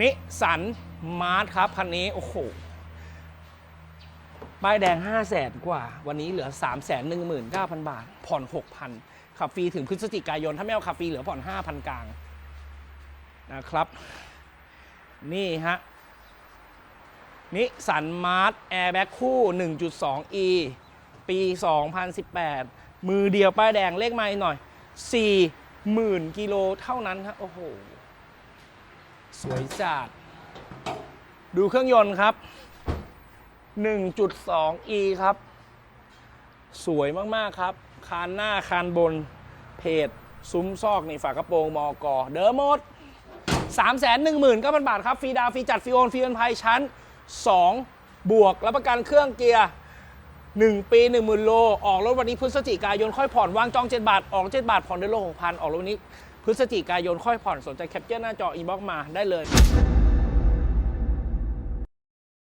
นิสันมาร์ทครับ คันนี้ โอ้โหป้ายแดง 5 0 0แสนกว่า วันนี้เหลือ 3 1 9 0 0 0 บาท ผ่อน 6,000 ขับฟรีถึงพฤศจิกายน ถ้าไม่เอาขับฟรีเหลือผ่อน 5,000 กลาง นะครับ นี่ฮะนิสันมาร์ทแอร์แบ็คคู่ 1.2e ปี 2018 มือเดียวป้ายแดงเลขไม้หน่อย 40,000 กิโลเท่านั้นครับโอ้โห สวยจัด ดูเครื่องยนต์ครับ 1.2e ครับ สวยมาก ๆ ครับ คานหน้าคานบน เพจซุ้มซอกนี่ฝากระโปรงมอกอเดิมหมด3 1 9 0 0 0 บาทครับ ฟรีดาวฟรีจัดฟรีโอนฟรีเอนภัยชั้น 2 บวกรับประกันเครื่องเกียร์ 1 ปี 10,000 โล ออกรถวันนี้พฤศจิกายนค่อยผ่อนวางจอง 7 บาท ออก 7 บาท ผ่อนเดือนละ6,000 ออกรถวันนี้ พฤศจิกายนค่อยผ่อนสนใจแคปเจอร์หน้าจออีบ็อกมาได้เลย